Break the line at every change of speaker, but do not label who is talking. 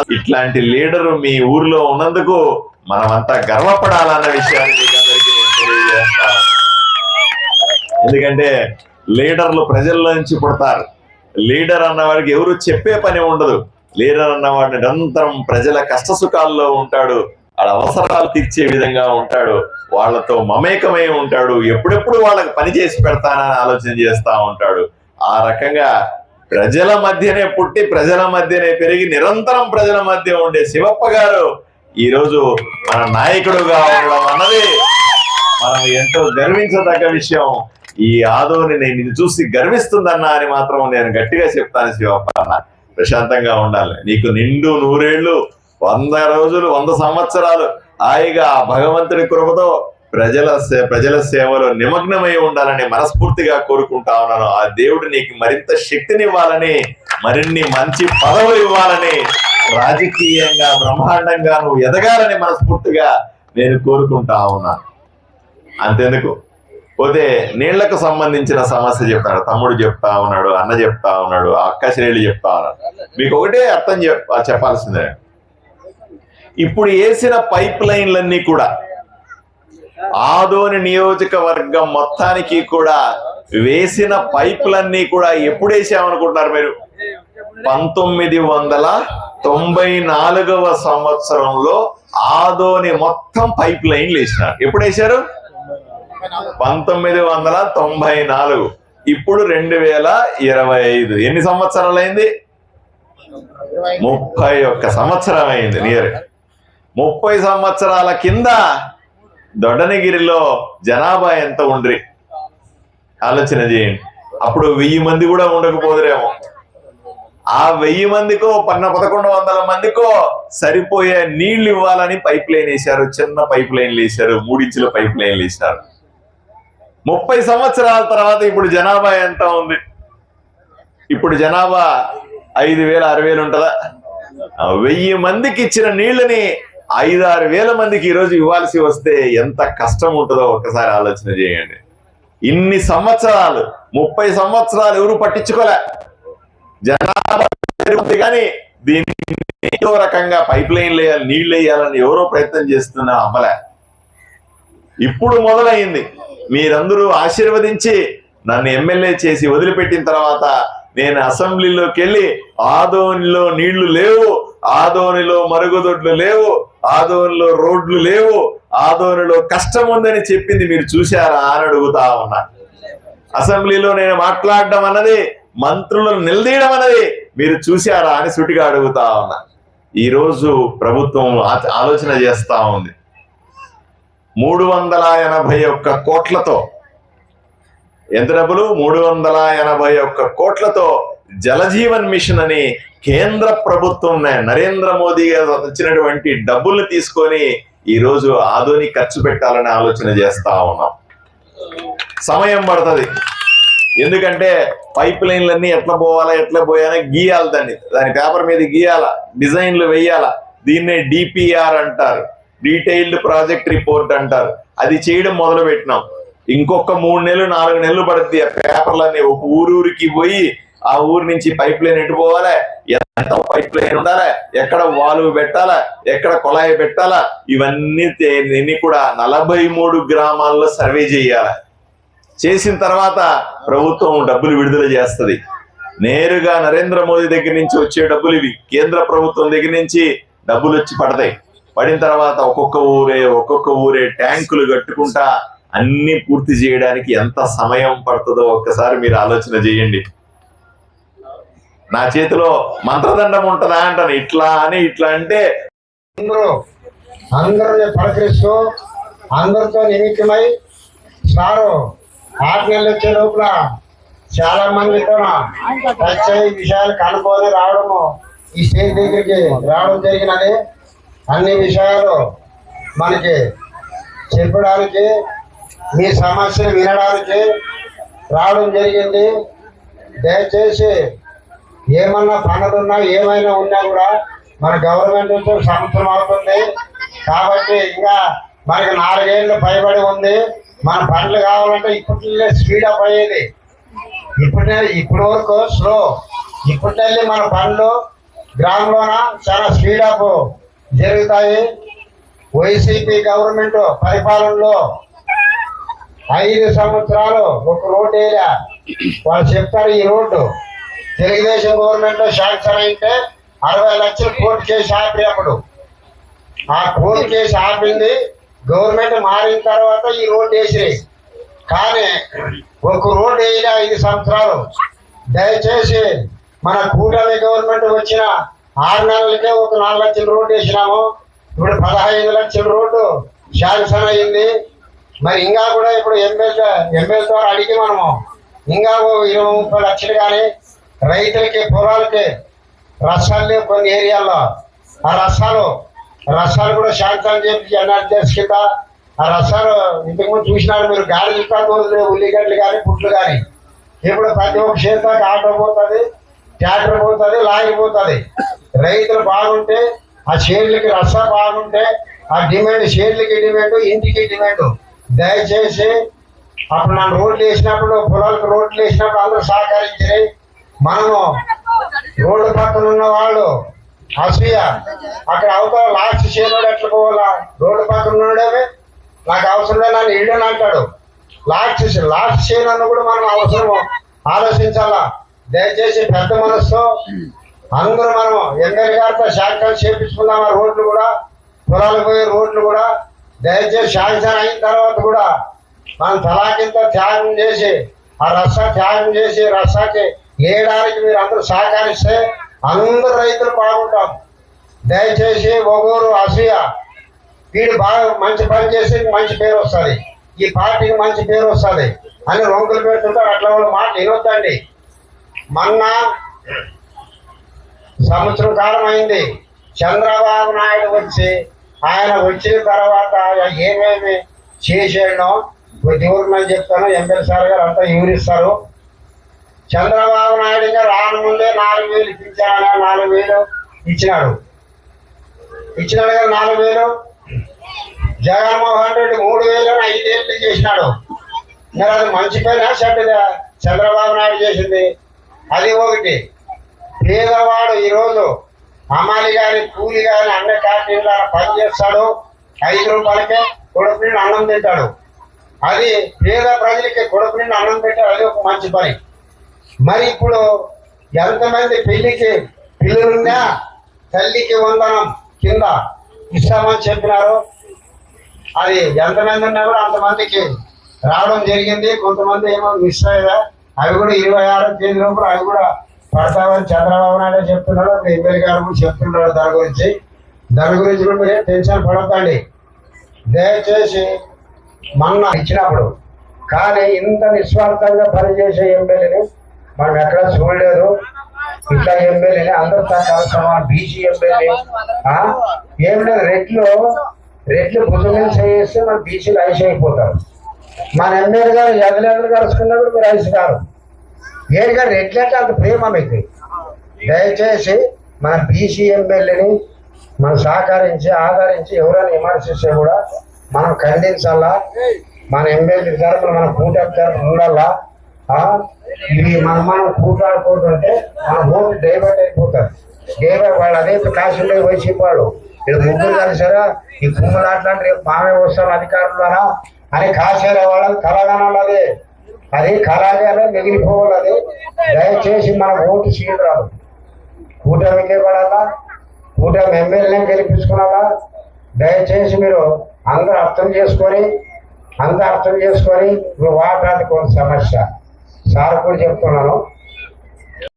ఇట్లాంటి లీడరు మీ ఊర్లో ఉన్నందుకు మనమంతా గర్వపడాలన్న విషయాన్ని మీకు అందరికీ నేను తెలియజేస్తాను ఎందుకంటే లీడర్లు ప్రజల్లో నుంచి పుడతారు. లీడర్ అన్నవాడికి ఎవరు చెప్పే పని ఉండదు. లీడర్ అన్నవాడు నిరంతరం ప్రజల కష్ట సుఖాల్లో ఉంటాడు. వాళ్ళ అవసరాలు తీర్చే విధంగా ఉంటాడు. వాళ్ళతో మమేకమై ఉంటాడు. ఎప్పుడెప్పుడు వాళ్ళకి పని చేసి పెడతానని ఆలోచన చేస్తా ఉంటాడు. ఆ రకంగా ప్రజల మధ్యనే పుట్టి ప్రజల మధ్యనే పెరిగి నిరంతరం ప్రజల మధ్య ఉండే శివప్ప గారు ఈ రోజు మన నాయకుడుగా ఉండడం అన్నది మనం ఎంతో గర్వించదగ్గ విషయం. ఈ ఆదోని నేను ఇది చూసి గర్విస్తుందన్నా అని మాత్రం నేను గట్టిగా చెప్తాను శివప్ప అన్న. ప్రశాంతంగా ఉండాలి. నీకు నిండు నూరేళ్ళు వంద రోజులు వంద సంవత్సరాలు హాయిగా భగవంతుడి కృపతో ప్రజల సే- ప్రజల సేవలో నిమగ్నమై ఉండాలని మనస్ఫూర్తిగా కోరుకుంటా ఉన్నాను. ఆ దేవుడు నీకు మరింత శక్తినివ్వాలని మరిన్ని మంచి పదవులు ఇవ్వాలని రాజకీయంగా బ్రహ్మాండంగా నువ్వు ఎదగాలని మనస్ఫూర్తిగా నేను కోరుకుంటా ఉన్నాను అంతెందుకు? పోతే నీళ్ళకు సంబంధించిన సమస్య చెప్తాడు. తమ్ముడు చెప్తా ఉన్నాడు అన్న చెప్తా ఉన్నాడు అక్క శ్రేణి చెప్తా ఉన్నాడు. మీకు ఒకటే అర్థం చెప్ చెప్పాల్సిందే. ఇప్పుడు వేసిన పైప్ లైన్లన్నీ కూడా ఆదోని నియోజకవర్గం మొత్తానికి కూడా వేసిన పైపులన్నీ కూడా ఎప్పుడు వేసామనుకుంటున్నారు మీరు? పంతొమ్మిది వందల తొంభై నాలుగవ సంవత్సరంలో ఆదోని మొత్తం పైప్ లైన్లు వేసినారు ఎప్పుడు వేశారు పంతొమ్మిది వందల తొంభై నాలుగు. ఇప్పుడు రెండు వేల ఇరవై ఐదు. ఎన్ని సంవత్సరాలు అయింది? ముప్పై ఒక్క సంవత్సరం అయింది నియర్ ముప్పై సంవత్సరాల కింద దొడ్డనగిరిలో జనాభా ఎంత ఉండ్రి? ఆలోచన చేయండి. అప్పుడు వెయ్యి మంది కూడా ఉండకపోదురేమో. ఆ వెయ్యి మందికో పన్న పదకొండు వందల మందికో సరిపోయే నీళ్ళు ఇవ్వాలని పైప్ లైన్ వేశారు. చిన్న పైప్ లైన్లు వేశారు. మూడించుల పైప్ లైన్లు వేశారు. ముప్పై సంవత్సరాల తర్వాత ఇప్పుడు జనాభా ఎంత ఉంది? ఇప్పుడు జనాభా ఐదు వేల ఆరు వేలు ఉంటుందా? వెయ్యి మందికి ఇచ్చిన నీళ్ళని ఐదు ఆరు వేల మందికి ఈరోజు ఇవ్వాల్సి వస్తే ఎంత కష్టం ఉంటుందో ఒక్కసారి ఆలోచన చేయండి. ఇన్ని సంవత్సరాలు ముప్పై సంవత్సరాలు ఎవరు పట్టించుకోలే. జనాభా పెరుగుతుంది కానీ దీన్ని ఏదో రకంగా పైప్ లైన్లు వేయాలి నీళ్ళు వేయాలని ఎవరో ప్రయత్నం చేస్తున్నా అమ్మలే ఇప్పుడు మొదలైంది. మీరందరూ ఆశీర్వదించి నన్ను ఎమ్మెల్యే చేసి వదిలిపెట్టిన తర్వాత నేను అసెంబ్లీలోకి వెళ్ళి ఆదోనిలో నీళ్ళు లేవు ఆదోనిలో మరుగుదొడ్లు లేవు ఆదోనిలో రోడ్లు లేవు ఆదోనిలో కష్టం ఉందని చెప్పింది మీరు చూశారా అని అడుగుతా ఉన్నా. అసెంబ్లీలో నేను మాట్లాడడం అన్నది మంత్రులను నిలదీయడం అన్నది మీరు చూశారా అని సుటిగా అడుగుతా ఉన్నా. ఈరోజు ప్రభుత్వం ఆలోచన చేస్తా ఉంది. మూడు వందల ఎనభై ఒక్క కోట్లతో ఎంత డబ్బులు? మూడు వందల ఎనభై ఒక్క కోట్లతో జలజీవన్ మిషన్ అని కేంద్ర ప్రభుత్వం నరేంద్ర మోదీ గారు వచ్చినటువంటి డబ్బుల్ని తీసుకొని ఈరోజు ఆధుని ఖర్చు పెట్టాలని ఆలోచన చేస్తా ఉన్నాం. సమయం పడుతుంది. ఎందుకంటే పైప్ లైన్లన్నీ ఎట్లా పోవాలా ఎట్లా పోయాలో గీయాలి దాన్ని. దాని పేపర్ మీద గీయాల డిజైన్లు వేయాల. దీన్నే డిపిఆర్ అంటారు. డీటెయిల్డ్ ప్రాజెక్ట్ రిపోర్ట్ అంటారు. అది చేయడం మొదలు పెట్టినాం ఇంకొక మూడు నెలలు నాలుగు నెలలు పడుతుంది ఆ పేపర్లన్నీ. ఒక ఊరూరికి పోయి ఆ ఊరు నుంచి పైప్ లైన్ ఎటు పోవాలి? ఎంత పైప్ లైన్ ఉండాలి? ఎక్కడ వాల్వ్ పెట్టాలా? ఎక్కడ కొళాయి పెట్టాలా? ఇవన్నీ ఇవన్నీ కూడా నలభై మూడు గ్రామాల్లో సర్వే చేయాలి. చేసిన తర్వాత ప్రభుత్వం డబ్బులు విడుదల చేస్తుంది. నేరుగా నరేంద్ర మోదీ దగ్గర నుంచి వచ్చే డబ్బులు ఇవి. కేంద్ర ప్రభుత్వం దగ్గర నుంచి డబ్బులు వచ్చి పడతాయి. పడిన తర్వాత ఒక్కొక్క ఊరే ఒక్కొక్క ఊరే ట్యాంకులు కట్టుకుంటా అన్ని పూర్తి చేయడానికి ఎంత సమయం పడుతుందో ఒక్కసారి మీరు ఆలోచన చేయండి. నా చేతిలో మంత్రదండం ఉంటుందా అంటాను. ఇట్లా అని ఇట్లా అంటే
అందరూ అందరిని పలకరిస్తూ అందరితో నిమిత్తమై సారు ఆరు నెలలు వచ్చే లోపల చాలా మందితో టచ్ అయ్యి విషయాలు కనుక్కొని రావడము ఈ స్టేజ్ దగ్గరికి రావడం జరిగినది. అన్ని విషయాలు మనకి చెప్పడానికి మీ సమస్యను వినడానికి రావడం జరిగింది. దయచేసి ఏమన్నా పనులున్నా ఏమైనా ఉన్నా కూడా మన గవర్నమెంట్ నుంచి సంవత్సరం అవుతుంది. కాబట్టి ఇంకా మనకి నాలుగేళ్ళు పైబడి ఉంది. మన పనులు కావాలంటే ఇప్పటికే స్పీడ్ అప్ అయ్యేది. ఇప్పటి ఇప్పటి వరకు స్లో ఇప్పటి మన పనులు గ్రామంలోన? చాలా స్పీడప్ జరుగుతాయి. వైసీపీ గవర్నమెంట్ పరిపాలనలో ఐదు సంవత్సరాలు ఒక రోడ్డు ఏరియా. వాళ్ళు చెప్తారు ఈ రోడ్డు తెలుగుదేశం గవర్నమెంట్లో శాంక్షన్ అయితే అరవై లక్షలు కోర్టు కేసు ఆపి అప్పుడు. ఆ కోర్టు కేసు ఆపింది గవర్నమెంట్ మారిన తర్వాత ఈ రోడ్డు వేసి కానీ ఒక రోడ్డు వేయలే ఐదు సంవత్సరాలు. దయచేసి మన కూటమి గవర్నమెంట్ వచ్చిన ఆరు నెలలకే ఒక నాలుగు లక్షల రోడ్డు వేసినాము. ఇప్పుడు పదహైదు లక్షల రోడ్డు శాంక్షన్ అయింది. మరి ఇంకా కూడా ఇప్పుడు ఎమ్మెల్యే ఎమ్మెల్యే ద్వారా అడిగి మనము ఇంకా ఓ ఇరవై ముప్పై లక్షలు కానీ రైతులకి పొలాలకి రసాలు లేవు కొన్ని ఏరియాల్లో. ఆ రసాలు రసాలు కూడా శాంతం చేసి ఎన్ఆర్జెస్ కింద. ఆ రసాలు ఇంతకుముందు చూసినారు మీరు గాడి చూస్తారు ఉల్లిగడ్డలు కానీ పుట్లు కానీ ఇప్పుడు ప్రతి ఒక్క క్షేత్రానికి ఆటో పోతుంది ట్రాక్టర్ పోతుంది లారీ పోతుంది. రైతులు బాగుంటే ఆ షేర్లకి రస బాగుంటే ఆ డిమాండ్ షేర్లకి డిమాండ్ ఇంటికి డిమాండ్. దయచేసి అప్పుడు నన్ను రోడ్లు వేసినప్పుడు పొలాలకు రోడ్లు వేసినప్పుడు అందరూ సహకరించి మనము రోడ్డు పక్కన ఉన్న వాళ్ళు అసూయ అక్కడ అవతల లాస్ట్ చేయనోడు ఎట్లా పోవాలా? రోడ్డు పక్కన ఉండడమే నాకు అవసరం లేదు నన్ను ఇల్లు అంటాడు. లాస్ట్ లాస్ట్ చేయనన్ను కూడా మనం అవసరము ఆలోచించాలా? దయచేసి పెద్ద మనసుతో అందరూ మనం ఎమ్మెల్యే గారితో శాంక్షన్ చేపించుకుందాం ఆ రోడ్లు కూడా పొలాలు పోయే రోడ్లు కూడా. దయచేసి శాంక్షన్ అయిన తర్వాత కూడా మనం తలాకింత త్యాగం చేసి ఆ రస్సా త్యాగం చేసి రస్సాకి వేయడానికి మీరు అందరూ సహకరిస్తే అందరూ రైతులు బాగుంటాం దయచేసి ఒగోరు అసూయ. వీడు బాగా మంచి పని చేసి మంచి పేరు వస్తుంది. ఈ పార్టీకి మంచి పేరు వస్తుంది అని రొంకులు పెడుతుంటారు. అట్లా వాళ్ళు మాట వినొద్దండి. మొన్న సంవత్సరం కాలం అయింది. చంద్రబాబు నాయుడు వచ్చి ఆయన వచ్చిన తర్వాత ఏమేమి చేసేయడం దేవుడి చెప్తాను ఎమ్మెల్యే సార్ గారు అంతా వివరిస్తారు. చంద్రబాబు నాయుడు గారు రాను ముందే నాలుగు వేలు ఇప్పించాడు నాలుగు వేలు ఇచ్చినాడు. ఇచ్చినాడు కదా నాలుగు వేలు? జగన్మోహన్ రెడ్డి మూడు వేలు ఐదేళ్ళు చేసినాడు. మరి అది మంచి పైన చెడ్డదా చంద్రబాబు నాయుడు చేసింది. అది ఒకటి. పేదవాడు ఈరోజు అమ్మాలి గారి కూలి గారి అన్న క్యాంటీన్ల పని చేస్తాడు. ఐదు రూపాయలకే కొడుకు అన్నం తింటాడు. అది పేద ప్రజలకి కొడుకు అన్నం పెట్టాడు అది ఒక మంచి పని. మరి ఇప్పుడు ఎంతమంది పెళ్ళికి పిల్లలున్నా తల్లికి వందనం కింద ఇస్తామని చెప్పినారు. అది ఎంతమంది ఉన్నా కూడా అంతమందికి రావడం జరిగింది. కొంతమంది ఏమో మిస్ అయ్యా అవి కూడా ఇరవై ఆరో తేదీ లోపల అవి కూడా పడతామని చంద్రబాబు నాయుడు చెప్తున్నాడు ఒక ఎమ్మెల్యే గారు కూడా చెప్తున్నాడు దాని గురించి. దాని గురించి కూడా మీరు టెన్షన్ పడద్దండి. దయచేసి మొన్న ఇచ్చినప్పుడు కానీ ఇంత నిస్వార్థంగా పనిచేసే ఎమ్మెల్యేని మనం ఎక్కడ చూడలేదు. ఇట్లా ఎమ్మెల్యేని అందరితో కలుస్తామా? BG MLA. ఆ? ఏం లేదు రెట్లు రెట్లు భుజం చేస్తే మన బీసీలు ఐస్ అయిపోతారు. మన ఎమ్మెల్యే గారు ఎదలు కలుసుకున్నప్పుడు మీరు ఐస్ గారు ఏడు గారు రెట్లంటే అంత ప్రేమ మీకు. దయచేసి మన బీసీ ఎమ్మెల్యేని మనం సహకరించి ఆదరించి ఎవరైనా విమర్శిస్తే కూడా మనం ఖండించాలా? మన ఎమ్మెల్యే తరపున మన కూటమి తరపున ఉండాలా మన మనం కూటాడుకుంటుంటే మన ఓటు డైవర్ట్ అయిపోతారు. డైవర్ట్ వాళ్ళు అదే కాశీలో వైసీపీ వాళ్ళు ఇక్కడ ముగ్గురు కలిసారా? ఈ కుమ్మలు అట్లాంటి రేపు మామే వస్తారు అధికారులారా? అని కాసేరే వాళ్ళకి తెలంగాణలో అదే. అది కళాగానే మిగిలిపోవాలి అది. దయచేసి మన ఓటు చేయరాదు రాదు. కూటమికే పడాలా కూటమి ఎమ్మెల్యేని గెలిపించుకున్నారా దయచేసి మీరు అందరూ అర్థం చేసుకొని అందరూ అర్థం చేసుకొని ఇప్పుడు వాటాది కొంత సమస్య. సార్ కూడా చెప్తున్నాను.